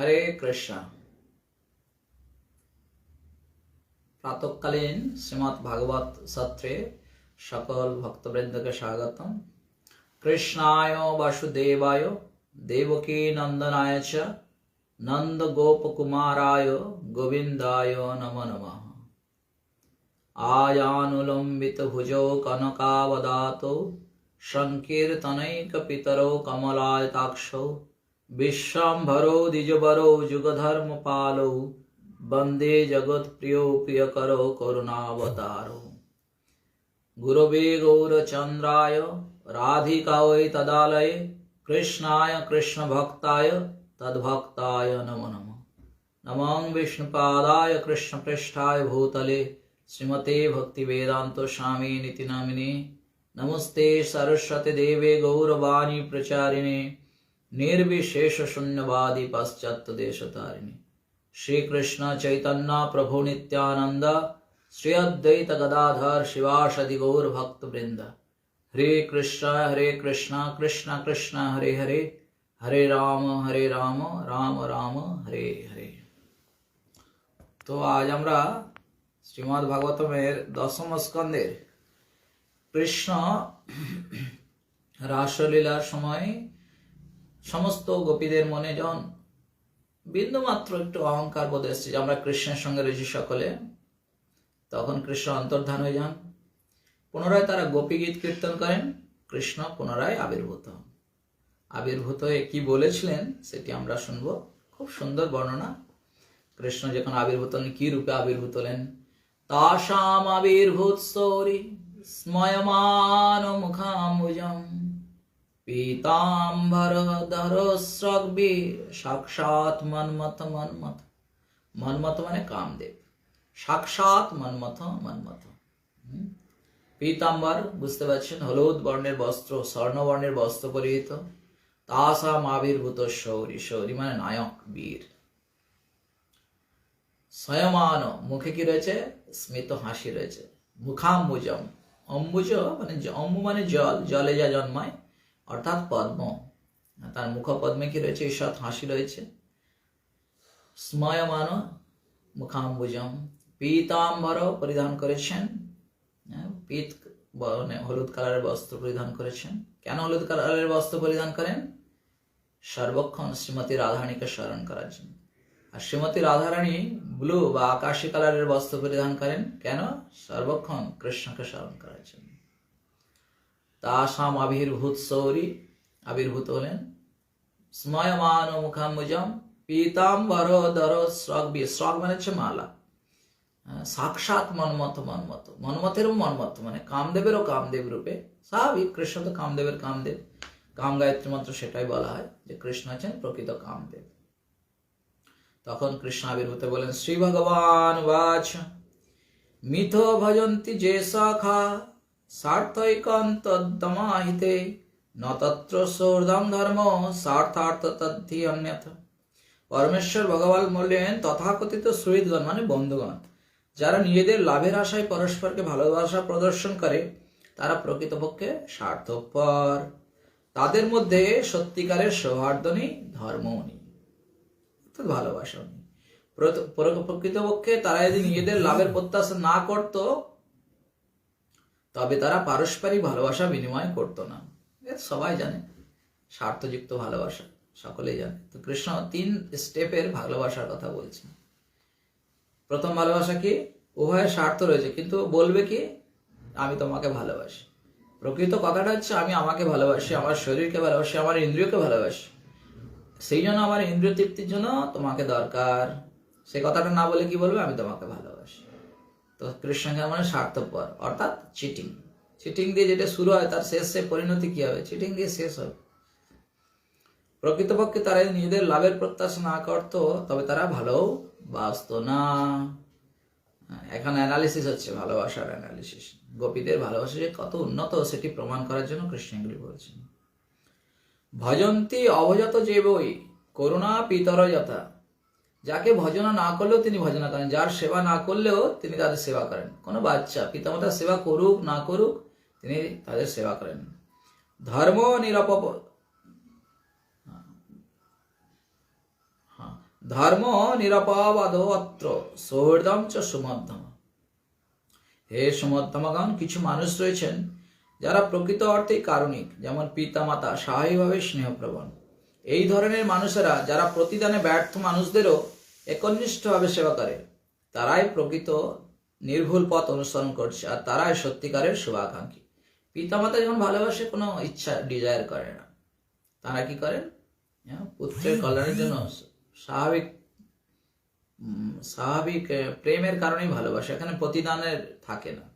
हरे कृष्णा। प्रातःकालीन श्रीमद् भागवत सत्रे सकल भक्तवृंद के स्वागत कृष्णाय वासुदेवाय देवकी नंदनाय च नंद गोप कुमाराय गोविंदाय नम नम। आयानुलंबित भुजो कनकावदातो संकीर्तनैक पितरो कमलायताक्षौ विश्वम्भरो दिजबरो जुगधर्म पालो वंदे जगत प्रियो प्रिय करो करुणावतारो। गुरुवे गौरचंद्राय राधिकावै तदालय, कृष्णाय कृष्णभक्ताय तद्भक्ताय नमो नम। नम विष्णुपादाय कृष्णपृष्ठाय भूतले, श्रीमते भक्तिवेदान्तो स्वामी नीति नमस्ते सरस्वती देवे गौरवाणी प्रचारिणे। নির্বিশেষ শূন্যবাদী পাশ্চাত্য দেশতারিণী শ্রীকৃষ্ণ চৈতন্য প্রভু নিত্যানন্দ শ্রী অদ্বৈত গদাধর শিবাসদি গৌর ভক্তবৃন্দ হরে কৃষ্ণ হরে কৃষ্ণ কৃষ্ণ কৃষ্ণ হরে হরে। হরে রাম হরে রাম রাম রাম, হরে হরে। তো আজ আমরা শ্রীমদ্ ভাগবতমের দশম স্কন্ধের কৃষ্ণ রাসলীলার সময় সমস্ত গোপীদের মনে যখন বিন্দুমাত্র একটু অহংকার বোধ এসছে যে আমরা কৃষ্ণের সঙ্গে রয়েছি সকলে, তখন কৃষ্ণ অন্তর্ধান হয়ে যান। পুনরায় তারা গোপী গীত কীর্তন করেন, কৃষ্ণ পুনরায় আবির্ভূত হন। আবির্ভূত হয়ে কি বলেছিলেন সেটি আমরা শুনব। খুব সুন্দর বর্ণনা। কৃষ্ণ যখন আবির্ভূত হন কি রূপে আবির্ভূত হলেন? তাসাম আবির্ভূত সৌরি স্ময়মান মুখাম্বুজম পীতাম্বরধরস্রগ্বি সাক্ষাৎ মন্মথ মন্মথ মন্মথ মানে কামদেব সাক্ষাৎ মন্মথ মন্মথ? পীতাম্বর বুঝতে পারছেন হলুদ বর্ণের বস্ত্র স্বর্ণবর্ণের বস্ত্র পরিহিত। তাসাম আবির্ভূত শৌরি শৌরি মানে নায়ক, বীর। স্বয়মান, মুখে কি রয়েছে? স্মিত হাসি রয়েছে। মুখাম্বুজম। অম্বুজ মানে অম্বু মানে জল, জলে যা জন্মায়। অর্থাৎ পদ্ম। তার মুখ পদ্মে কি রয়েছে? ঈষৎ হাসি রয়েছে। স্ময়মান মুখাম্বুজম। পীতাম্বর পরিধান করেছেন। হ্যাঁ, পীত মানে হলুদ কালারের বস্ত্র পরিধান করেছেন। কেন হলুদ কালারের বস্ত্র পরিধান করেন? সর্বক্ষণ শ্রীমতী রাধারানীকে স্মরণ করার জন্য। আর শ্রীমতী রাধারানী ব্লু বা আকাশী কালারের বস্ত্র পরিধান করেন। কেন? সর্বক্ষণ কৃষ্ণকে স্মরণ করার জন্য। তাসাম আবির্ভূত সৌরি আবির্ভূত হলেন স্ময়মান মুখাম্বুজম পীতাম্বর দর শ্রগ বি শ্রগ মানে হচ্ছে মালা। হ্যাঁ, সাক্ষাৎ মনমত মনমত মনমতেরও মনমত মানে কামদেবেরও কামদেব রূপে। স্বাভাবিক কৃষ্ণ তো কামদেবের কামদেব। কাম গায়ত্রী মন্ত্র সেটাই বলা হয় যে কৃষ্ণ আছেন প্রকৃত কামদেব। তখন কৃষ্ণ আবির্ভূত বলেন শ্রী ভগবান বাচ। মিথ ভজন্তি যে শাখা সার্থৈকান্তদমাহিতে ন তত্র সৌর্ধম ধর্ম স্বার্থার্থ তদ্ধি অন্যথ পরমেশ্বর ভগবান বললেন, তথাকথিত সুহৃদগণ মানে বন্ধুগণ। যারা নিজেদের লাভের আশায় পরস্পরকে ভালোবাসা প্রদর্শন করে, তারা প্রকৃতপক্ষে স্বার্থপর। তাদের মধ্যে সত্যিকারের সৌহার্দ্য নেই, ধর্মও নেই। অর্থাৎ ভালোবাসা নেই। প্রকৃতপক্ষে তারা যদি নিজেদের লাভের প্রত্যাশা না করত তবে তারা পারস্পরিক ভালোবাসা বিনিময় করত না। সবাই জানে। স্বার্থযুক্ত ভালোবাসা, সকলেই জানে। তো কৃষ্ণ তিন স্টেপের ভালোবাসার কথা বলছেন। প্রথম ভালোবাসা কি? উভয়ের স্বার্থ রয়েছে, কিন্তু বলবে কি? আমি তোমাকে ভালোবাসি। প্রকৃত কথাটা হচ্ছে, আমি আমাকে ভালোবাসি, আমার শরীরকে ভালোবাসি, আমার ইন্দ্রিয়কে ভালোবাসি। সেই জন্য আমার ইন্দ্রিয় তৃপ্তির জন্য তোমাকে দরকার। সে কথাটা না বলে কি বলবে? আমি তোমাকে ভালোবাসি। তো কৃষ্ণকে মানে স্বার্থপর, অর্থাৎ চিটিং চিটিং দিয়ে যেটা শুরু হয়, তার শেষে পরিণতি কি হবে? চিটিং দিয়ে শেষ হবে। প্রকৃতপক্ষে তারা নিজেদের লাভের প্রত্যাশা না করত, তবে তারা ভালো বাসত না। এখন অ্যানালিসিস হচ্ছে ভালোবাসার অ্যানালিসিস গোপীদের ভালোবাসা যে কত উন্নত, সেটি প্রমাণ করার জন্য কৃষ্ণ এগুলি বলছেন। ভজন্তি অভজত যে বই, করুণা পিতর যথা যাকে ভজনা না করলেও তিনি ভজনা করেন। যার সেবা না করলেও তিনি তাদের সেবা করেন। কোনো বাচ্চা পিতামাতার সেবা করুক, না করুক, তিনি তাদের সেবা করেন। ধর্ম নিরপ হ্যাঁ। ধর্ম নিরপবাদ অত্র সৌহৃদম চ সুমধ্যম। হে সুমধ্যমগণ, কিছু মানুষ রয়েছেন যারা প্রকৃত অর্থেই কারণিক, যেমন পিতামাতা, স্বাভাবিকভাবে স্নেহপ্রবণ। এই ধরনের মানুষেরা, যারা প্রতিদানে ব্যর্থ মানুষদেরও একনিষ্ঠভাবে সেবা করে। তারাই প্রকৃত নির্ভুল পথ অনুসরণ করছে আর তারাই সত্যিকারের শুভাকাঙ্ক্ষী। পিতামাতা যখন ভালোবাসে কোনো ইচ্ছা ডিজায়ার করে না। তারা কি করেন হ্যাঁ, পুত্রের কল্যাণের জন্য স্বাভাবিক স্বাভাবিক প্রেমের কারণেই ভালোবাসে। এখানে প্রতিদানের থাকে না।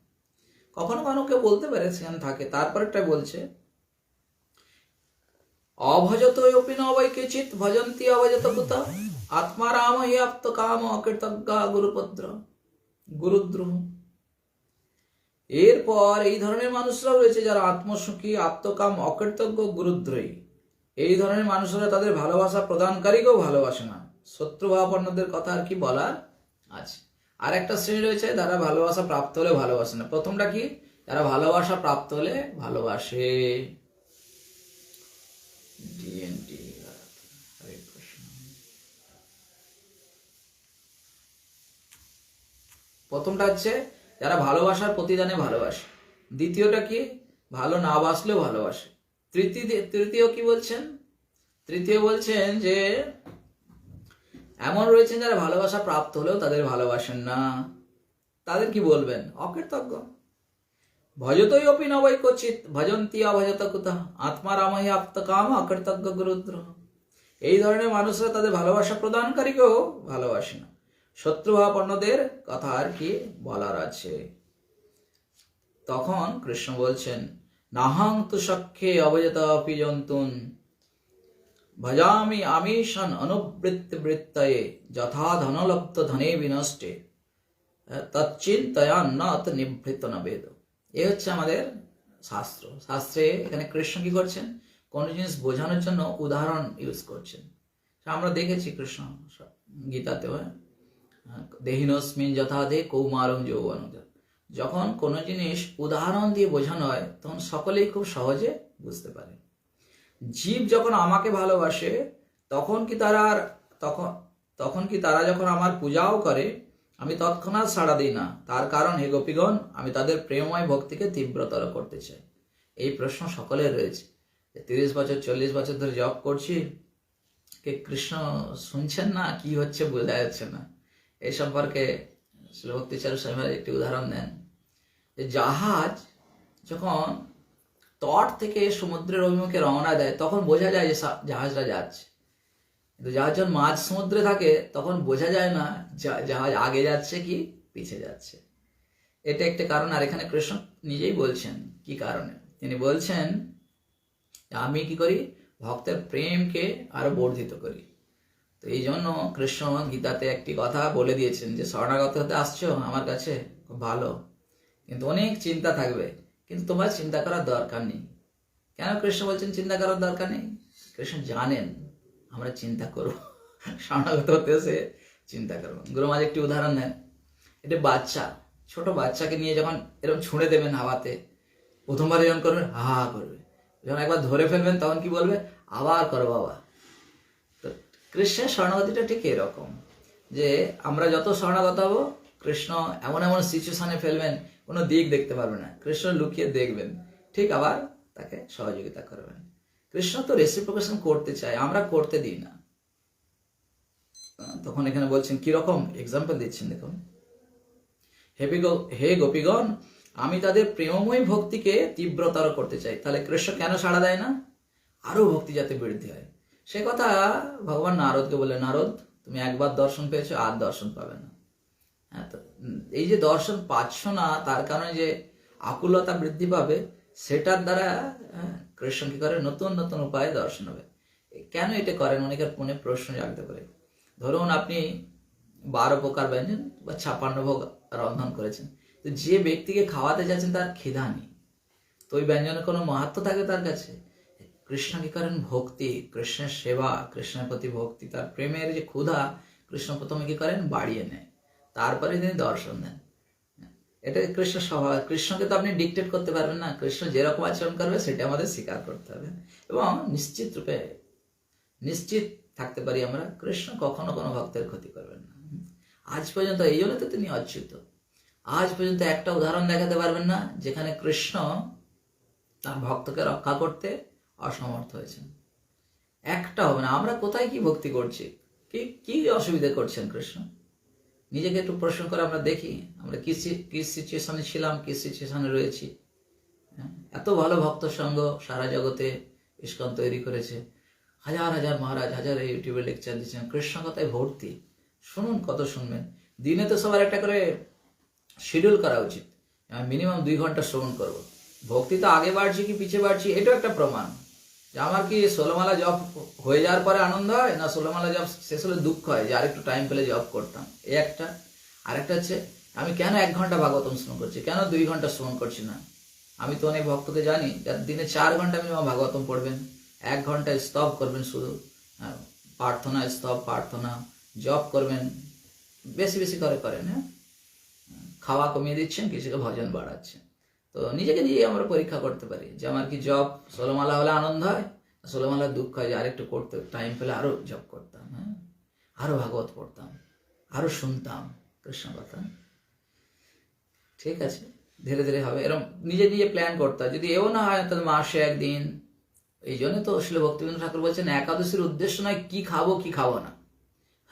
কখনো কখনো কেউ বলতে পারে সেখানে থাকে। তারপরেরটাই বলছে অভজত অপি নবৈ কেচিত ভজন্তি অভজত কুত হি আপ্ত কাম অকৃতজ্ঞা গুরুপদ্র গুরুদ্রোহ এরপর এই ধরনের মানুষরা রয়েছে যারা আত্মসুখী আত্মকাম অকৃতজ্ঞ গুরুদ্রোহী এই ধরনের মানুষরা তাদের ভালোবাসা প্রদানকারীকেও ভালোবাসে না। শত্রুভাবাপন্নদের কথা আর কি বলার আছে? আর একটা শ্রেণি রয়েছে যারা ভালোবাসা প্রাপ্ত হলে ভালোবাসে না। প্রথমটা কি? যারা ভালোবাসা প্রাপ্ত হলে ভালোবাসে। DND, হরে কৃষ্ণ। প্রথমটা হচ্ছে যারা ভালোবাসার প্রতিদানে ভালোবাসে। দ্বিতীয়টা কি? ভালো না বাসলেও ভালোবাসে। তৃতীয় তৃতীয় কি বলছেন? তৃতীয় বলছেন যে, এমন রয়েছেন যারা ভালোবাসা প্রাপ্ত হলেও তাদের ভালোবাসেন না। তাদের কি বলবেন? অকৃতজ্ঞ। ভজতই অপি নবৈ কচিত ভজন্তি অভজত কুতা আত্মারামহি আপ্তকাম অকৃতজ্ঞ গুরুদ্র এই ধরনের মানুষরা তাদের ভালোবাসা প্রদানকারীকেও ভালোবাসে না। শত্রুভাবাপন্নদের কথা আর কি বলার আছে। তখন কৃষ্ণ বলছেন, নাহং তু সখ্যে অবজত অপি জন্তুন। ভজামি আমিষণ অনুবৃত্তি বৃত্তয়ে যথা ধনলব্ধ ধনে বিনষ্টে। তচ্চিন্তয়া নত নিভৃত নবেদ এ হচ্ছে আমাদের শাস্ত্র। শাস্ত্রে এখানে কৃষ্ণ কি করছেন? কোন জিনিস বোঝানোর জন্য উদাহরণ ইউজ করছেন। আমরা দেখেছি কৃষ্ণ গীতাতেও হ্যাঁ? দেহিনস্মিন যথা দে কৌমারং যৌবন যখন কোনো জিনিস উদাহরণ দিয়ে বোঝানো হয়, তখন সকলেই খুব সহজে বুঝতে পারে। জীব যখন আমাকে ভালোবাসে, তখন কি তারা আর তখন তখন কি তারা যখন আমার পূজাও করে, আমি তৎক্ষণাৎ সাড়া দিই না। তার কারণ, হে গোপীগণ, আমি তাদের প্রেমময় ভক্তিকে তীব্রতর করতে চাই। এই প্রশ্ন সকলের রয়েছে। তিরিশ বছর, চল্লিশ বছর ধরে জব করছি, কে কৃষ্ণ শুনছেন না? কি হচ্ছে বোঝা যাচ্ছে না। এই সম্পর্কে শ্রীভক্তিচারু স্বামী একটি উদাহরণ দেন। যে জাহাজ যখন তট থেকে সমুদ্রের অভিমুখে রওনা দেয়, তখন বোঝা যায় যে জাহাজটা যাচ্ছে। কিন্তু জাহাজ যখন মাঝ সমুদ্রে থাকে, তখন বোঝা যায় না জাহাজ আগে যাচ্ছে কি পিছে যাচ্ছে। এটা একটা কারণ, আর এখানে কৃষ্ণ নিজেই বলছেন কি কারণে। তিনি বলছেন, আমি কি করি? ভক্তের প্রেমকে আরও বর্ধিত করি। তো এই জন্য কৃষ্ণ গীতাতে একটি কথা বলে দিয়েছেন যে, শরণাগত হতে আসছো? আমার কাছে? খুব ভালো। কিন্তু অনেক চিন্তা থাকবে। কিন্তু তোমার চিন্তা করার দরকার নেই। কেন কৃষ্ণ বলছেন চিন্তা করার দরকার নেই? কৃষ্ণ জানেন, আমরা চিন্তা করব। শরণাগত হতে এসে চিন্তা করব। গুরু মাঝে একটি উদাহরণ দেন। এটা বাচ্চা, ছোট বাচ্চাকে নিয়ে যখন এরকম ছুঁড়ে দেবেন হাওয়াতে, প্রথমবার যখন করবেন হা হা করবে। যখন একবার ধরে ফেলবেন, তখন কি বলবে? আবার করো বাবা। কৃষ্ণের শরণাগতিটা ঠিক এরকম, যে আমরা যত শরণাগত হব, কৃষ্ণ এমন এমন সিচুয়েশনে ফেলবেন, কোনো দিক দেখতে পারবে না। কৃষ্ণ লুকিয়ে দেখবেন, ঠিক আবার তাকে সহযোগিতা করবেন। কৃষ্ণ তো রেসিপ্রোকেশন করতে চায়, আমরা করতে দিই না। তখন এখানে বলছেন, কীরকম? এক্সাম্পল দিচ্ছেন, দেখুন। হে বিগ- হে গোপীগণ, আমি তাদের প্রেমময় ভক্তিকে তীব্রতর করতে চাই। তাহলে কৃষ্ণ কেন সাড়া দেয় না? আরও ভক্তি যাতে বৃদ্ধি হয়। সে কথা ভগবান নারদকে বলে নারদ তুমি একবার দর্শন পেয়েছ আর দর্শন পাবে না। হ্যাঁ তো এই যে দর্শন পাচ্ছ না তার কারণে যে আকুলতা বৃদ্ধি পাবে সেটার দ্বারা হ্যাঁ, কৃষ্ণ কি করে? নতুন নতুন উপায়ে দর্শন হবে। কেন এটা করেন? অনেকের মনে প্রশ্ন জাগতে পারে। ধরুন আপনি বারো প্রকার ব্যঞ্জন বা ছাপান্ন ভোগ রন্ধন করেছেন। তো যে ব্যক্তিকে খাওয়াতে যাচ্ছেন তার খিদা নেই। তো ওই ব্যঞ্জনের কোনো মাহাত্ম থাকে তার কাছে? কৃষ্ণ কি করেন ভক্তি, কৃষ্ণের সেবা, কৃষ্ণের প্রতি ভক্তি, তার প্রেমের যে ক্ষুধা, কৃষ্ণ প্রথমে কি করেন? বাড়িয়ে নেয়। তারপরে তিনি দর্শন দেন। এটা কৃষ্ণ স্বভাব। কৃষ্ণকে তো আপনি ডিকটেট করতে পারবেন না। কৃষ্ণ যেরকম আচরণ করবে, সেটা আমাদের স্বীকার করতে হবে। এবং নিশ্চিত রূপে, নিশ্চিত থাকতে পারি আমরা, কৃষ্ণ কখনো কোনো ভক্তের ক্ষতি করবেন না। আজ পর্যন্ত এই জন্য তো তিনি অচ্যুত। আজ পর্যন্ত একটা উদাহরণ দেখাতে পারবেন না, যেখানে কৃষ্ণ তার ভক্তকে রক্ষা করতে অসমর্থ হয়েছেন। একটা হবে না আমরা কোথায় কি ভক্তি করছি? কি কি অসুবিধা করছেন কৃষ্ণ? নিজেকে একটু প্রশ্ন করে আমরা দেখি আমরা কি কি সিচুয়েশনে ছিলাম কি সিচুয়েশনে রয়েছি? হ্যাঁ, এত ভালো ভক্ত সঙ্গ সারা জগতে ইস্কন তৈরি করেছে। হাজার হাজার মহারাজ হাজার ইউটিউবে লেকচার দিচ্ছেন কৃষ্ণ কথায় ভর্তি। শুনুন কত শুনবেন। দিনে তো সবার একটা করে শিডিউল করা উচিত। আমি মিনিমাম দুই ঘণ্টা শ্রবণ করব। ভক্তি তো আগে বাড়ছি কি পিছিয়ে বাড়ছি এটাও একটা প্রমাণ। যে আমার কি ষোলোমালা জব হয়ে যাওয়ার পরে আনন্দ হয়? না ষোলোমালা জব শেষ হলে দুঃখ হয় যে আরেকটু টাইম পেলে জব করতাম। এই একটা। আরেকটা হচ্ছে, আমি কেন এক ঘণ্টা ভাগবতম শ্রবণ করছি? কেন দুই ঘণ্টা শ্রবণ করছি না? আমি তো অনেক ভক্তকে জানি যার দিনে চার ঘণ্টা মিনিমাম ভাগবতম পড়বেন। এক ঘণ্টা স্তব করবেন শুধু। প্রার্থনা, স্তব, প্রার্থনা জব করবেন। বেশি বেশি করে করেন হ্যাঁ? খাওয়া কমিয়ে দিচ্ছেন, কিছুকে ভজন বাড়াচ্ছেন। তো নিজেকে নিজে আমরা পরীক্ষা করতে পারি যে আমার কি জব ষোলোমালা হলে আনন্দ হয়? ষোলোমালা দুঃখ হয় যে আরেকটু করতে টাইম পেলে আরও জব করতাম হ্যাঁ? আরও ভাগবত পড়তাম, আরও শুনতাম, কৃষ্ণ কথা। ঠিক আছে, ধীরে ধীরে হবে। এরকম নিজে নিজে প্ল্যান করতে যদি এও না হয় তাহলে মাসে একদিন। এই জন্য তো আসলে ভক্তিবিন্দু ঠাকুর বলছেন, একাদশীর উদ্দেশ্য নয় কি খাব কি খাব না।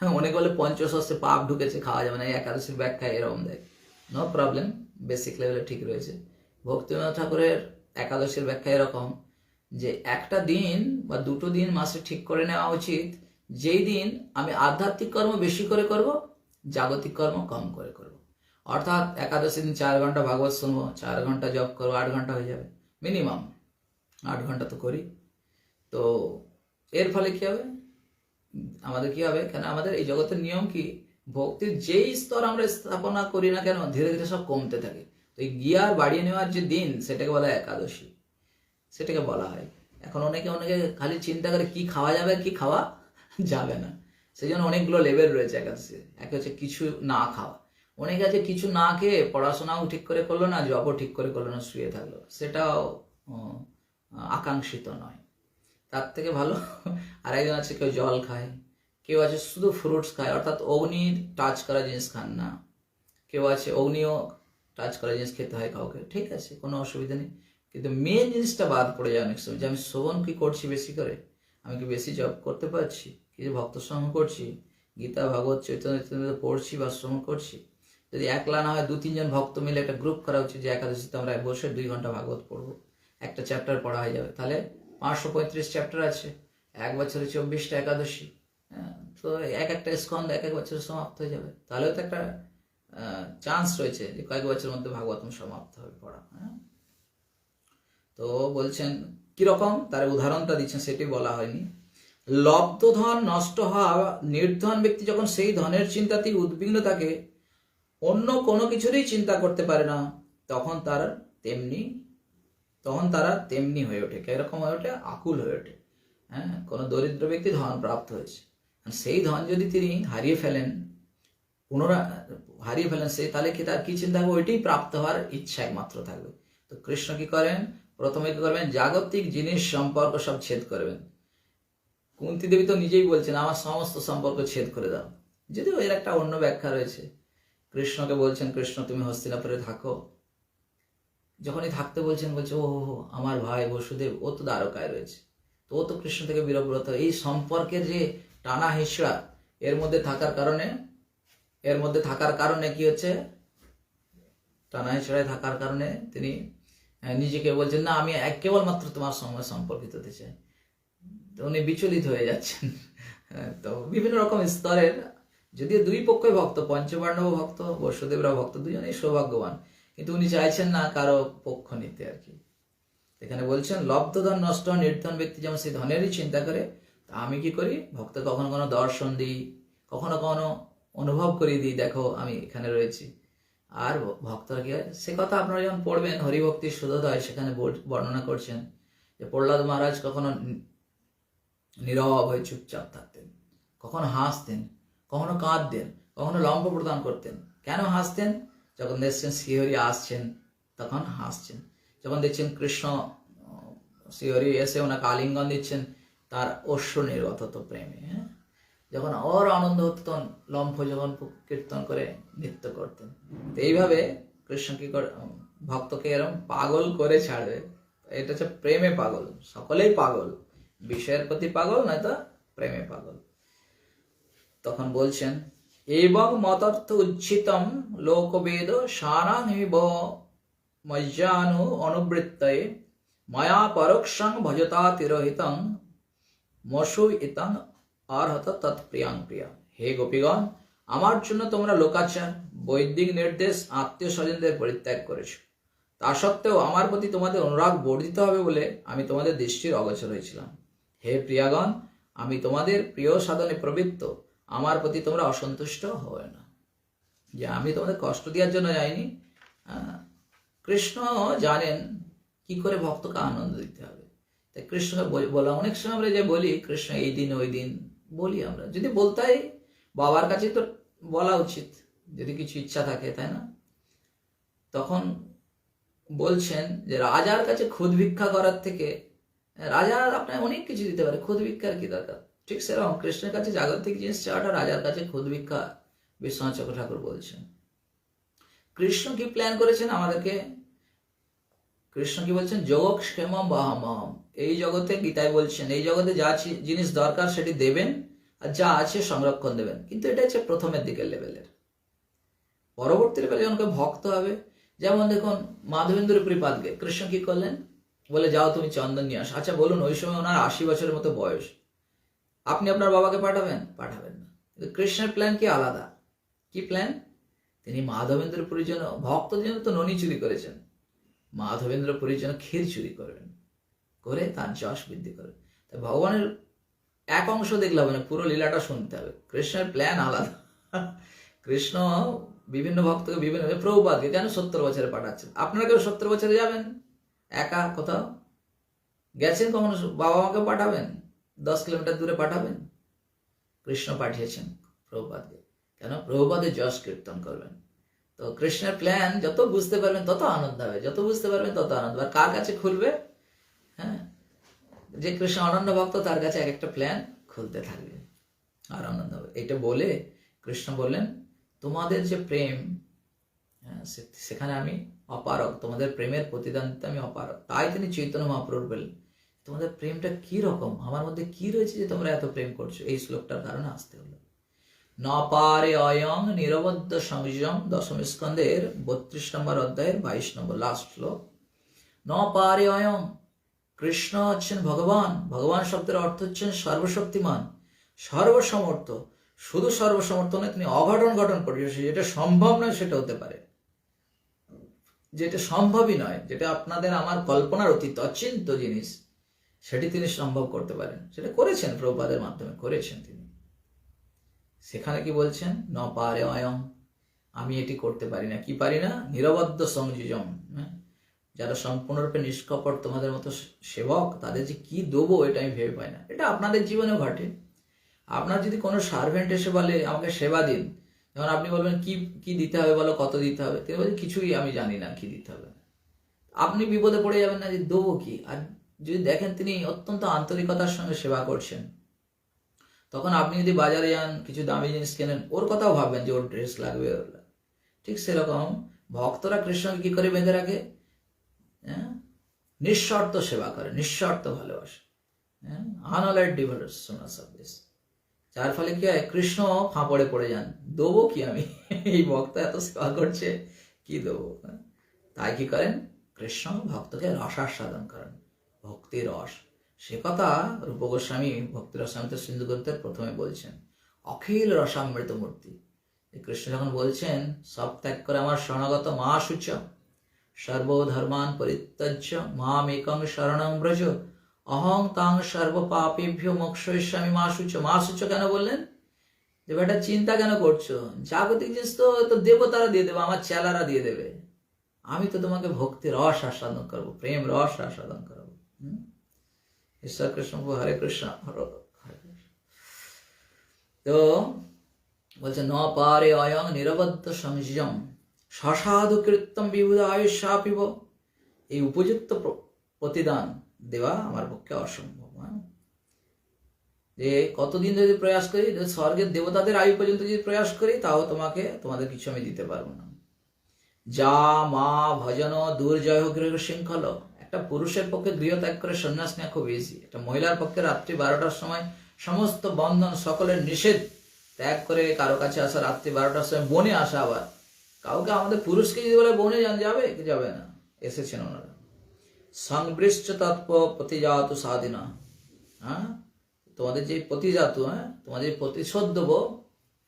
হ্যাঁ অনেক বলে পঞ্চশস্যে পাপ ঢুকেছে, খাওয়া যাবে না একাদশীর ব্যাখ্যা এরকম দেয়। নো প্রবলেম বেসিক লেভেলে ঠিক রয়েছে। ভক্তিবিনোদ ঠাকুরের একাদশীর ব্যাখ্যা এরকম যে একটা দিন বা দুটো দিন মাসে ঠিক করে নেওয়া উচিত। যেই দিন আমি আধ্যাত্মিক কর্ম বেশি করে করব, জাগতিক কর্ম কম করে করব। অর্থাৎ একাদশী দিন চার ঘণ্টা ভাগবত শুনব, চার ঘণ্টা জব করব, আট ঘণ্টা হয়ে যাবে। মিনিমাম আট ঘণ্টা তো করি। তো এর ফলে কি হবে? আমাদের কি হবে? কেন আমাদের এই জগতের নিয়ম কি? ভক্তির যেই স্তর আমরা স্থাপনা করি না কেন, ধীরে ধীরে সব কমতে থাকে। তো এই গিয়ার বাড়িয়ে নেওয়ার যে দিন, সেটাকে বলা হয় একাদশী। সেটাকে বলা হয়। এখন অনেকে অনেকে খালি চিন্তা করে কি খাওয়া যাবে, কি খাওয়া যাবে না। সেই জন্য অনেকগুলো লেভেল রয়েছে একাদশী এক হচ্ছে কিছু না খাওয়া। অনেকে আছে কিছু না খেয়ে পড়াশোনাও ঠিক করে করল না জবও ঠিক করে করল না, শুয়ে থাকল। সেটাও আকাঙ্ক্ষিত নয়। তার থেকে ভালো আর একজন আছে কেউ জল খায়, কেউ আছে শুধু ফ্রুটস খায়, অর্থাৎ অগ্নির টাচ করা জিনিস খান না। কেউ আছে অগ্নিও টাচ করা জিনিস খেতে হয় কাউকে ঠিক আছে কোনো অসুবিধা নেই। কিন্তু মেন জিনিসটা বাদ পড়ে যায় অনেক সময় যে আমি শোভন কি করছি বেশি করে? আমি কি বেশি জব করতে পারছি? কিছু ভক্ত সঙ্গ করছি? গীতা ভাগবত চৈতন্য চৈতন্য পড়ছি বা শ্রমণ করছি। যদি একলা না হয় দু তিনজন ভক্ত মিলে একটা গ্রুপ করা উচিত যে একাদশীতে আমরা বসে দুই ঘণ্টা ভাগবত পড়ব। একটা চ্যাপ্টার পড়া হয়ে যাবে। তাহলে পাঁচশো পঁয়ত্রিশ চ্যাপ্টার আছে। এক বছরে চব্বিশটা একাদশী। হ্যাঁ, তো এক একটা স্কন্ধ এক এক বছরে সমাপ্ত হয়ে যাবে। তাহলেও তো একটা চান্স রয়েছে যে কয়েক বছরের মধ্যে ভাগবতম সমাপ্ত হবে পড়া হ্যাঁ? তো বলছেন, কীরকম? তার উদাহরণটা দিচ্ছেন, সেটি বলা হয়নি। লব্ধ ধন নষ্ট হওয়া নির্ধন ব্যক্তি যখন সেই ধনের চিন্তাতেই উদ্বিগ্ন থাকে, অন্য কোনো কিছুরই চিন্তা করতে পারে না, তখন তার তেমনি, তখন তারা তেমনি হয়ে ওঠে। কীরকম হয়ে ওঠে? আকুল হয়ে ওঠে। হ্যাঁ কোনো দরিদ্র ব্যক্তি ধন প্রাপ্ত হয়েছে। সেই ধন যদি তিনি হারিয়ে ফেলেন পুনরায় হারিয়ে ফেলেন সে তাহলে কি তার কি চিন্তা হবে? ওইটাই প্রাপ্ত হওয়ার ইচ্ছা একমাত্র থাকবে। তো কৃষ্ণ কি করেন? প্রথমে কি করবেন? জাগতিক জিনিস সম্পর্ক সব ছেদ করবেন। কুন্তি দেবী তো নিজেই বলছেন, আমার সমস্ত সম্পর্ক ছেদ করে দাও। যদিও এর একটা অন্য ব্যাখ্যা রয়েছে। কৃষ্ণকে বলছেন, কৃষ্ণ, তুমি হস্তিনাপুরে থাকো। যখনই থাকতে বলছেন, বলছে ও আমার ভাই বসুদেব, ও তো দ্বারকায় রয়েছে। তো ও তো কৃষ্ণ থেকে বিরব্রত। এই সম্পর্কের যে টানা হিসড়া এর মধ্যে থাকার কারণে এর মধ্যে থাকার কারণে কি হচ্ছে? টানা হিসড়ায় থাকার কারণে তিনি নিজেকে বলছেন, না, আমি কেবলমাত্র তোমার সঙ্গে সম্পর্কিত হতে চাই। তো উনি বিচলিত হয়ে যাচ্ছেন। তো বিভিন্ন রকম স্তরের, যদিও দুই পক্ষই ভক্ত পঞ্চপাণ্ডব ভক্ত, বসুদেবরা ভক্ত, দুজনেই সৌভাগ্যবান। কিন্তু উনি চাইছেন না কারও পক্ষ নিতে আর কি। এখানে বলছেন, লব্ধ ধন, নষ্ট নির্ধন ব্যক্তি যেমন সেই ধনেরই চিন্তা করে, তা আমি কি করি? ভক্ত কখনো কখনো দর্শন দিই, কখনো কখনো অনুভব করিয়ে দিই, দেখো আমি এখানে রয়েছি। আর ভক্তরা কি হয়? সে কথা আপনারা যখন পড়বেন, হরিভক্তি সুধোদয় সেখানে বোর- বর্ণনা করছেন যে প্রহ্লাদ মহারাজ কখনো নীরব হয়ে চুপচাপ থাকতেন, কখনো হাসতেন, কখনো কাঁদতেন, কখনো লম্ব প্রদান করতেন। কেন হাসতেন? যখন দেখছেন শ্রীহরি আসছেন, তখন হাসছেন। যখন দেখছেন কৃষ্ণ শ্রীহরি এসে ওনাকে আলিঙ্গন দিচ্ছেন, তার অশ্ব নির্গত প্রেমে হ্যাঁ? যখন অর আনন্দ হতো, তখন লম্ফ যখন কীর্তন করে নৃত্য করতেন। এইভাবে কৃষ্ণ কি করে ভক্তকে এরকম পাগল করে ছাড়বে। এটা হচ্ছে প্রেমে পাগল। সকলেই পাগল। বিষয়ের প্রতি পাগল, নয়তো প্রেমে পাগল। তখন বলছেন, এবং মতর্থ উচ্ছিতম লোকবেদ সারাংহিব মজ্জানু অনুবৃত্তয়ে মায়া পরোক্ষং ভজতা তিরোহিতং মসু ইতং অর্হত তৎপ্রিয়াং প্রিয়া। হে গোপীগণ, আমার জন্য তোমরা লোকাচার, বৈদিক নির্দেশ আত্মীয় স্বজনদের পরিত্যাগ করেছ। তা সত্ত্বেও আমার প্রতি তোমাদের অনুরাগ বর্ধিত হবে বলে আমি তোমাদের দৃষ্টির অগোচর হয়েছিলাম। হে প্রিয়াগণ, আমি তোমাদের প্রিয় সাধনে প্রবৃত্ত, আমার প্রতি তোমরা অসন্তুষ্ট হবে না। যে আমি তোমাদের কষ্ট দেওয়ার জন্য যাইনি কৃষ্ণ জানেন কি করে ভক্তকে আনন্দ দিতে হবে। তাই কৃষ্ণকে বলা অনেক সময় আমরা যে বলি, কৃষ্ণ এই দিন, ওই দিন বলি আমরা। যদি বলতাই, বাবার কাছে তো বলা উচিত, যদি কিছু ইচ্ছা থাকে, তাই না? তখন বলছেন যে, রাজার কাছে খুদ ভিক্ষা করার থেকে, রাজা আপনার অনেক কিছু দিতে পারে, খুদ ভিক্ষার কি দরকার? ঠিক সেরকম, কৃষ্ণের কাছে জাগতিক জিনিস চাওয়াটা রাজার কাছে খুদ ভিক্ষা বিশ্বনাথ চক্র ঠাকুর বলছেন। কৃষ্ণ কি প্ল্যান করেছেন আমাদেরকে? কৃষ্ণ কি বলছেন? যোগক্ষেম বাহামহম এই জগতে গীতায় বলছেন, এই জগতে যা জিনিস দরকার সেটি দেবেন আর যা আছে সংরক্ষণ দেবেন। কিন্তু এটা হচ্ছে প্রথমের দিকের লেভেলের। পরবর্তী লেভেলে যখন ভক্ত হবে, যেমন দেখুন মাধবেন্দ্র প্রিপাদকে কৃষ্ণ কি করলেন? বলে, যাও তুমি চন্দন নিয়ে আস। আচ্ছা বলুন, ওই সময় ওনার আশি বছরের মতো বয়স। আপনি আপনার বাবাকে পাঠাবেন? পাঠাবেন না। কিন্তু কৃষ্ণের প্ল্যান কি আলাদা? কি প্ল্যান তিনি মাধবেন্দ্র পুরীর জন্য, ভক্তদের জন্য তো ননি চুরি করেছেন। মাধবেন্দ্র পুরীর জন্য ক্ষীর চুরি করবেন। করে তার যশ বৃদ্ধি করবেন। তাই ভগবানের এক অংশ দেখলে হবে না পুরো লীলাটা শুনতে হবে। কৃষ্ণের প্ল্যান আলাদা। কৃষ্ণ বিভিন্ন ভক্তকে বিভিন্ন প্রভুপাদকে কেন সত্তর বছরে পাঠাচ্ছেন? আপনারা কেউ সত্তর বছরে যাবেন? একা কোথাও? গেছেন কখনো? বাবা মাকে পাঠাবেন? দশ কিলোমিটার দূরে পাঠাবেন? কৃষ্ণ পাঠিয়েছেন প্রভুপাদকে। কেন? প্রভুপাদের যশ কীর্তন করবেন। তো কৃষ্ণের প্ল্যান যত বুঝতে পারবেন তত আনন্দ হবে। যত বুঝতে পারবেন তত আনন্দ আর কার কাছে খুলবে? হ্যাঁ? যে কৃষ্ণ অনন্য ভক্ত তার কাছে এক একটা প্ল্যান খুলতে থাকবে। আর আনন্দ হবে। এটা বলে কৃষ্ণ বললেন তোমাদের যে প্রেম হ্যাঁ, সেখানে আমি অপারক তোমাদের প্রেমের প্রতিদান আমি অপারক তাই তিনি চৈতন্য মহাপ্রভু বললেন তোমাদের প্রেমটা কি রকম? আমার মধ্যে কি রয়েছে যে তোমরা এত প্রেম করছ? এই শ্লোকটার কারণে আসতে হলো। ন পারে অয়ং নিরবদ্ধ সংযম দশম স্কন্ধের বত্রিশ নম্বর অধ্যায়ের বাইশ নম্বর লাস্ট শ্লোক। ন পারে অয়ং। কৃষ্ণ হচ্ছেন ভগবান। ভগবান শব্দের অর্থ হচ্ছেন সর্বশক্তিমান, সর্বসমর্থ। শুধু সর্বসমর্থ নয়, তিনি অঘটন ঘটন করেছে যেটা সম্ভব নয় সেটা হতে পারে। যেটা সম্ভবই নয়, যেটা আপনাদের আমার কল্পনার অতীত, অচিন্ত জিনিস, সেটি তিনি সম্ভব করতে পারেন। সেটা করেছেন প্রভুপাদের মাধ্যমে, করেছেন তিনি। সেখানে কি বলছেন? ন পারে অয়ং। আমি এটি করতে পারি না। কি পারি না? নিরবদ্ধ সংযোজন। হ্যাঁ? যারা সম্পূর্ণরূপে নিষ্কপট তোমাদের মতো সেবক, তাদের যে কি দেবো এটা আমি ভেবে পাই না। এটা আপনাদের জীবনেও ঘটে। আপনার যদি কোনো সার্ভেন্ট এসে বলে, আমাকে সেবা দিন। যেমন আপনি বলবেন, কি কি দিতে হবে বলো? কত দিতে হবে? তিনি বলছেন কিছুই আমি জানি না কি দিতে হবে। আপনি বিপদে পড়ে যাবেন না যে দেবো কি। আর যদি দেখেন তিনি অত্যন্ত আন্তরিকতার সঙ্গে সেবা করছেন তখন আপনি যদি বাজারে যান, কিছু দামি জিনিস কেনেন, ওর কথাও ভাববেন যে ওর ড্রেস লাগবে ওর। ঠিক সেরকম ভক্তরা কৃষ্ণকে কি করে বেঁধে রাখে? হ্যাঁ? নিঃশর্ত সেবা করে, নিঃশর্ত ভালোবাসে। হ্যাঁ? আনলাইট ডিভোশন সার্ভিস যার ফলে কি হয়? কৃষ্ণ ফাঁপড়ে পড়ে যান। দেবো কি আমি? এই ভক্ত এত সেবা করছে, কি দেবো? হ্যাঁ? তাই কি করেন? কৃষ্ণ ভক্তকে রসাস্বাদন করেন। ভক্তি রস। সে কথা রূপ গোস্বামী ভক্তি রসামৃত সিন্ধু গ্রন্থের প্রথমে বলছেন, অখিল রসামৃত মূর্তি। কৃষ্ণ যখন বলছেন, সব ত্যাগ করে আমার শরণাগত মা সূচ সর্বধর্মান পরিত্যজ্য মাম একং শরণং ব্রজ। অহং তাং সর্ব পাপেভ্য মোক্ষয়িষ্যামি মা সূচ মা সূচ কেন বললেন? যে বেটা, চিন্তা কেন করছ? জাগতিক জিনিস তো তো দেবতারা দিয়ে দেবে, আমার চেলারা দিয়ে দেবে। আমি তো তোমাকে ভক্তি রস আস্বাদন করব, প্রেম রস আস্বাদন করব। হুম? ঈশ্বর কৃষ্ণ হরে কৃষ্ণ তো বলছে, ন পারে অয়ং নিরবদ্ধ সংযম সসাধু কীর্তন বিভুধ আয়ুষাপিব এই উপযুক্ত প্রতিদান দেওয়া আমার পক্ষে অসম্ভব হ্যাঁ? যে কতদিন যদি প্রয়াস করি স্বর্গের দেবতাদের আয়ু পর্যন্ত যদি প্রয়াস করি, তাও তোমাকে, তোমাদের কিছু আমি দিতে পারব না। যা মা ভজন দুর্জয় গৃহ শৃঙ্খল একটা পুরুষের পক্ষে গৃহ ত্যাগ করে সন্ন্যাস নেওয়া খুব ইজি একটা মহিলার পক্ষে রাত্রি বারোটার সময় সমস্ত বন্ধন সকলের নিষেধ ত্যাগ করে কারও কাছে আসা রাত্রি বারোটার সময় বনে আসা আবার। কাউকে আমাদের পুরুষকে যদি বলে বনে যান, যাবে যাবে না? এসেছেন ওনারা। সংবৃষ্ট তৎপ প্রতিজাত সাধিনা হ্যাঁ? তোমাদের যে প্রতিজাত হ্যাঁ? তোমাদের যে প্রতিশোধ দেবো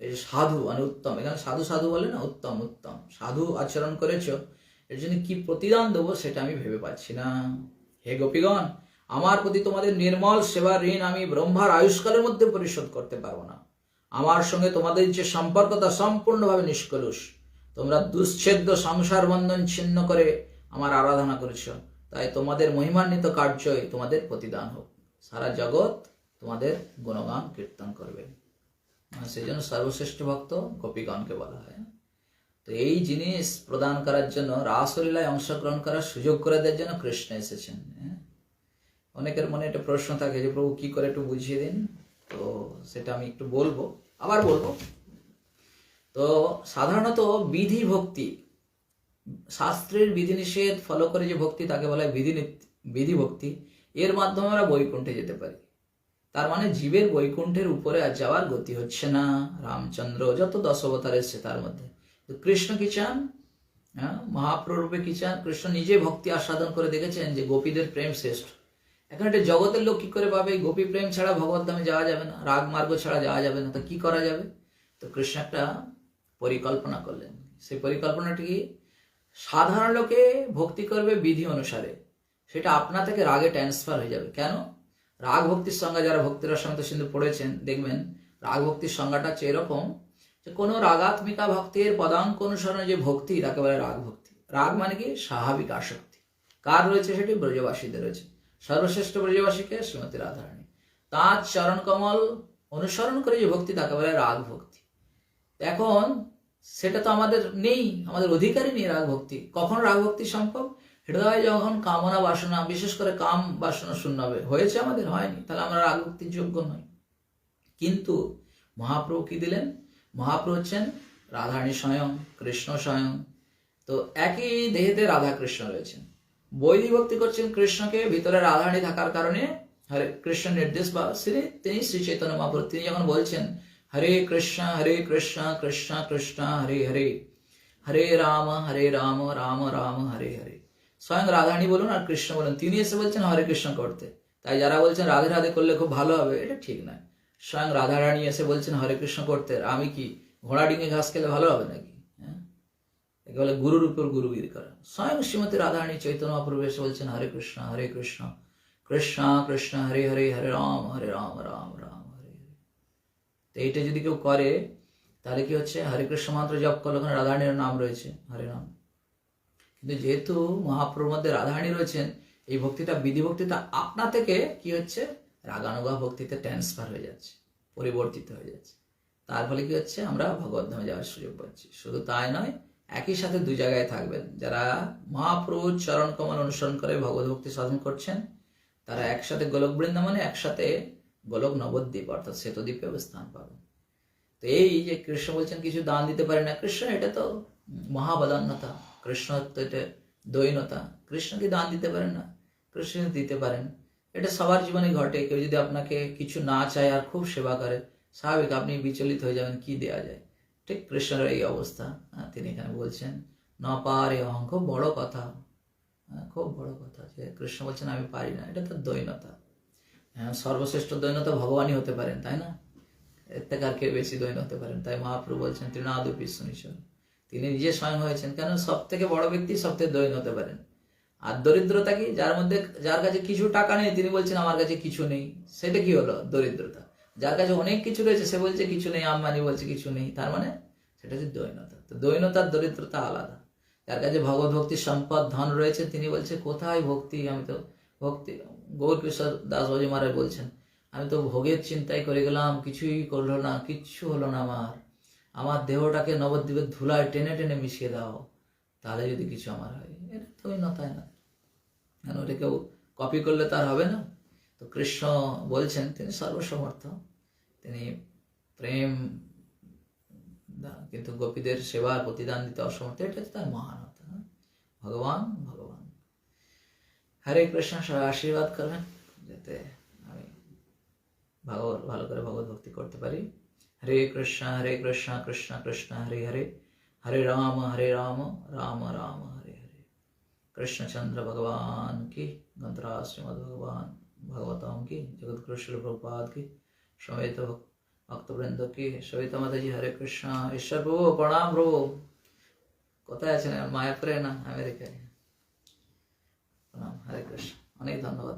এই সাধু মানে উত্তম। এখানে সাধু সাধু বলে না, উত্তম উত্তম। সাধু আচরণ করেছ এর জন্য কি প্রতিদান দেবো সেটা আমি ভেবে পাচ্ছি না। হে গোপীগণ, আমার প্রতি তোমাদের নির্মল সেবার ঋণ আমি ব্রহ্মার আয়ুষ্কালের মধ্যে পরিশোধ করতে পারব না। আমার সঙ্গে তোমাদের যে সম্পর্ক তা সম্পূর্ণভাবে নিষ্কলুষ, তোমরা দুশ্ছেদ্য সংসার বন্ধন ছিন্ন করে আমার আরাধনা করেছ। তাই তোমাদের মহিমান্বিত কার্যই তোমাদের প্রতিদান হোক। সারা জগৎ তোমাদের গুণগান কীর্তন করবে। সেই জন্য সর্বশ্রেষ্ঠ ভক্ত গোপীগণকে বলা হয়। তো এই জিনিস প্রদান করার জন্য, রাসলীলায় অংশগ্রহণ করার সুযোগ করে দেওয়ার জন্য কৃষ্ণ এসেছেন হ্যাঁ? অনেকের মনে একটা প্রশ্ন থাকে যে, প্রভু, কি করে একটু বুঝিয়ে দিন? তো সেটা আমি একটু বলব, আবার বলব। তো সাধারণত বিধি ভক্তি শাস্ত্রের বিধিনিষেধ ফলো করে যে ভক্তি, তাকে বলা হয় বিধি বিধি ভক্তি এর মাধ্যমে আমরা বৈকুণ্ঠে যেতে পারি। তার মানে জীবের বৈকুণ্ঠের উপরে আর যাওয়ার গতি হচ্ছে না। রামচন্দ্র যত দশ অবতার এসছে তার মধ্যে। তো কৃষ্ণ কি চান? হ্যাঁ মহাপ্ররূপে কি চান? কৃষ্ণ নিজে ভক্তি আস্বাদন করে দেখেছেন যে গোপীদের প্রেম শ্রেষ্ঠ। এখন একটা জগতের লোক কি করে পাবে? গোপী প্রেম ছাড়া ভগবত ধামে যাওয়া যাবে না, রাগ মার্গ ছাড়া যাওয়া যাবে না, তো কি করা যাবে? তো কৃষ্ণ একটা পরিকল্পনা করলেন। সেই পরিকল্পনাটি কি? সাধারণ লোকে ভক্তি করবে বিধি অনুসারে। সেটা আপনা থেকে রাগে ট্রান্সফার হয়ে যাবে। কেন? রাগ ভক্তির সংজ্ঞা যারা ভক্তির সঙ্গে সিন্ধু পড়েছেন, দেখবেন রাগ ভক্তির সংজ্ঞাটা হচ্ছে এরকম যে কোনো রাগাত্মিকা ভক্তির পদাঙ্ক অনুসরণে যে ভক্তি, তাকে বলে রাগ ভক্তি। রাগ মানে কি? স্বাভাবিক আসক্তি। কার রয়েছে সেটি? ব্রজবাসীদের রয়েছে। সর্বশ্রেষ্ঠ ব্রজবাসীকে শ্রীমতী রাধারানী। তাঁর চরণ কমল অনুসরণ করে যে ভক্তি, তাকে বলে রাগ ভক্তি। এখন সেটা তো আমাদের নেই, আমাদের অধিকারই নেই রাগ ভক্তি। কখন রাগ ভক্তি সম্ভব? হৃদয়ে যখন কামনা বাসনা, বিশেষ করে কাম বাসনা শূন্য হবে হয়েছে আমাদের, হয়নি, তাহলে আমরা রাগ ভক্তির যোগ্য নই। কিন্তু মহাপ্রভু কি দিলেন? মহাপ্রভু হচ্ছেন রাধারানী স্বয়ং, কৃষ্ণ স্বয়ং। তো একই দেহেতে রাধা কৃষ্ণ রয়েছেন। বৈদিক ভক্তি করছেন কৃষ্ণকে, ভিতরে রাধারানী থাকার কারণে হরে কৃষ্ণ নির্দেশ বা শ্রী, তিনি শ্রী চৈতন্য মহাপ্রভু। তিনি যখন বলছেন, হরে কৃষ্ণ হরে কৃষ্ণ কৃষ্ণ কৃষ্ণ, হরে হরে হরে রাম হরে রাম রাম রাম, হরে হরে। স্বয়ং রাধারানী বলুন আর কৃষ্ণ বলুন। তিনি এসে বলছেন, হরে কৃষ্ণ করতে। তাই যারা বলছেন, রাধে রাধে করলে খুব ভালো হবে। এটা ঠিক নয়। স্বয়ং রাধারানী এসে বলছেন, হরে কৃষ্ণ করতে আমি কি ঘোড়া, ডিঙে ঘাস খেলে ভালো হবে নাকি? হ্যাঁ? বলে, গুরুর উপর গুরুগিরি করা। স্বয়ং শ্রীমতী রাধারানী চৈতন্য মহাপ্রভু এসে বলছেন, হরে কৃষ্ণ হরে কৃষ্ণ কৃষ্ণ কৃষ্ণ, হরে হরে হরে রাম হরে রাম রাম রাম, হরে হরে। তো এইটা যদি কেউ করে, তাহলে কি হচ্ছে? হরে কৃষ্ণ মন্ত্র জপ করলে ওখানে রাধারানীর নাম রয়েছে, হরে রাম। কিন্তু যেহেতু মহাপ্রভুর মধ্যে রাধারানী রয়েছেন, এই ভক্তিটা বিধি ভক্তিটা আপনা থেকে কি হচ্ছে? রাগানুগা ভক্তিতে ট্রান্সফার হয়ে যাচ্ছে, পরিবর্তিত হয়ে যাচ্ছে। তার ফলে কি হচ্ছে? আমরা ভগবত ধামে যাওয়ার সুযোগ পাচ্ছি। শুধু তাই নয়, একই সাথে দুই জায়গায় থাকবেন। যারা মহাপ্রভুর চরণ কমল অনুসরণ করে ভগবত ভক্তি সাধন করছেন, তারা একসাথে গোলক বৃন্দাবনে একসাথে গোলক নবদ্বীপ, অর্থাৎ শ্বেতদ্বীপে স্থান পাবেন। তো এই যে কৃষ্ণ বলছেন, কিছু দান দিতে পারে না। কৃষ্ণ, এটা তো মহাবদান্যতা। কৃষ্ণ তো এটা দৈনতা। কৃষ্ণ কি দান দিতে পারেন না? কৃষ্ণ দিতে পারেন। এটা সবার জীবনে ঘটে। কেউ যদি আপনাকে কিছু না চায় আর খুব সেবা করে স্বাভাবিক আপনি বিচলিত হয়ে যাবেন কি দেয়া যায়? ঠিক কৃষ্ণের এই অবস্থা। হ্যাঁ, তিনি এখানে বলছেন ন পারে অহং খুব বড় কথা। হ্যাঁ, খুব বড় কথা যে কৃষ্ণ বলছেন আমি পারি না। এটা তো দৈনতা। হ্যাঁ, সর্বশ্রেষ্ঠ দৈনতা ভগবানই হতে পারেন তাই না? এর থেকে আর কেউ বেশি দৈন হতে পারেন। তাই মহাপ্রভু বলছেন তৃণাদুপি শুনিশন তিনি নিজে স্বয়ং হয়েছেন। কেন? সব থেকে বড় ব্যক্তি সব থেকে দৈন হতে পারেন। আর দরিদ্রতা কি? যার মধ্যে, যার কাছে কিছু টাকা নেই, তিনি বলছেন, আমার কাছে কিছু নেই। সেটা কি হলো? দরিদ্রতা। যার কাছে অনেক কিছু রয়েছে, সে বলছে, কিছু নেই। আম্বানি বলছে, কিছু নেই। তার মানে সেটা হচ্ছে দৈনতা। তো দৈনতার দরিদ্রতা আলাদা। যার কাছে ভগবত ভক্তির সম্পদ, ধন রয়েছে, তিনি বলছে, কোথায় ভক্তি? আমি তো ভক্তি গৌর কিশোর দাস বাবুজি মহারাজ বলছেন, আমি তো ভোগের চিন্তাই করে গেলাম, কিছুই করল না, কিচ্ছু হলো না আমার। আমার দেহটাকে নবদ্বীপের ধুলায় টেনে টেনে মিশিয়ে দাও, তাহলে যদি কিছু আমার হয়। এটা তো না। কেন এটা কেউ কপি করলে তার হবে না? তো কৃষ্ণ বলছেন, তিনি সর্বসমর্থ। তিনি প্রেম কিন্তু গোপীদের সেবার প্রতিদান দিতে অসমর্থ। এটা তার মহানতা হ্যাঁ? ভগবান ভগবান। হরে কৃষ্ণ, সবাই আশীর্বাদ করবেন, যাতে আমি ভাগবত, ভালো করে ভগবত ভক্তি করতে পারি। হরে কৃষ্ণ হরে কৃষ্ণ কৃষ্ণ কৃষ্ণ, হরে হরে। হরে রাম হরে রাম রাম রাম। कृष्णचंद्र भगवान की गंतरा श्रीमद भगवान भगवतम की जगत गुरु शिल प्रभुपाद की समेत ভক্ত বৃন্দ কি সবিতা মাতাজি হরে কৃষ্ণ ঈশ্বর প্রভু প্রণাম প্রভু কোথায় আছেন মায়াপুরে না আমেরিকায় প্রণাম হরে কৃষ্ণ অনেক ধন্যবাদ